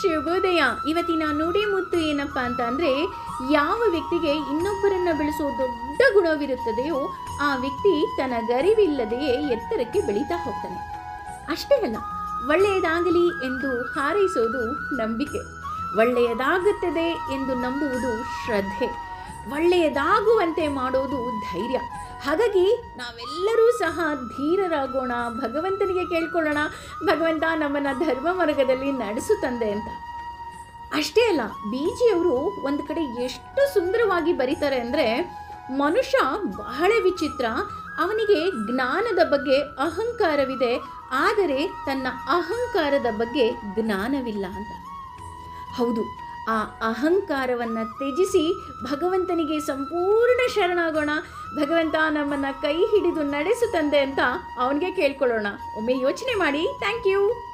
ಶುಭೋದಯ ಇವತ್ತಿನ ನುಡಿ ಮುತ್ತು ಏನಪ್ಪ ಅಂತ ಅಂದರೆ, ಯಾವ ವ್ಯಕ್ತಿಗೆ ಇನ್ನೊಬ್ಬರನ್ನ ಬೆಳೆಸುವ ದೊಡ್ಡ ಗುಣವಿರುತ್ತದೆಯೋ, ಆ ವ್ಯಕ್ತಿ ತನ್ನ ಗರಿವಿಲ್ಲದೆಯೇ ಎತ್ತರಕ್ಕೆ ಬೆಳೀತಾ ಹೋಗ್ತಾನೆ. ಅಷ್ಟೇ ಅಲ್ಲ, ಒಳ್ಳೆಯದಾಗಲಿ ಎಂದು ಹಾರೈಸೋದು ನಂಬಿಕೆ. ಒಳ್ಳೆಯದಾಗುತ್ತದೆ ಎಂದು ನಂಬುವುದು ಶ್ರದ್ಧೆ. ಒಳ್ಳೆಯದಾಗುವಂತೆ ಮಾಡೋದು ಧೈರ್ಯ. ಹಾಗಾಗಿ ನಾವೆಲ್ಲರೂ ಸಹ ಧೀರರಾಗೋಣ, ಭಗವಂತನಿಗೆ ಕೇಳ್ಕೊಳ್ಳೋಣ. ಭಗವಂತ ನಮ್ಮನ್ನು ಧರ್ಮ ಮಾರ್ಗದಲ್ಲಿ ನಡೆಸು ತಂದೆ ಅಂತ. ಅಷ್ಟೇ ಅಲ್ಲ ಬೀಜಿಯವರು ಒಂದು ಕಡೆ ಎಷ್ಟು ಸುಂದರವಾಗಿ ಬರೀತಾರೆ ಅಂದರೆ ಮನುಷ್ಯ ಬಹಳ ವಿಚಿತ್ರ, ಅವನಿಗೆ ಜ್ಞಾನದ ಬಗ್ಗೆ ಅಹಂಕಾರವಿದೆ, ಆದರೆ ತನ್ನ ಅಹಂಕಾರದ ಬಗ್ಗೆ ಜ್ಞಾನವಿಲ್ಲ ಅಂತ. ಹೌದು ಆ ಅಹಂಕಾರವನ್ನು ತ್ಯಜಿಸಿ ಭಗವಂತನಿಗೆ ಸಂಪೂರ್ಣ ಶರಣಾಗೋಣ. ಭಗವಂತ ನಮ್ಮನ್ನು ಕೈ ಹಿಡಿದು ನಡೆಸು ತಂದೆ ಅಂತ ಅವನಿಗೆ ಕೇಳ್ಕೊಳ್ಳೋಣ. ಒಮ್ಮೆ ಯೋಚನೆ ಮಾಡಿ. Thank you.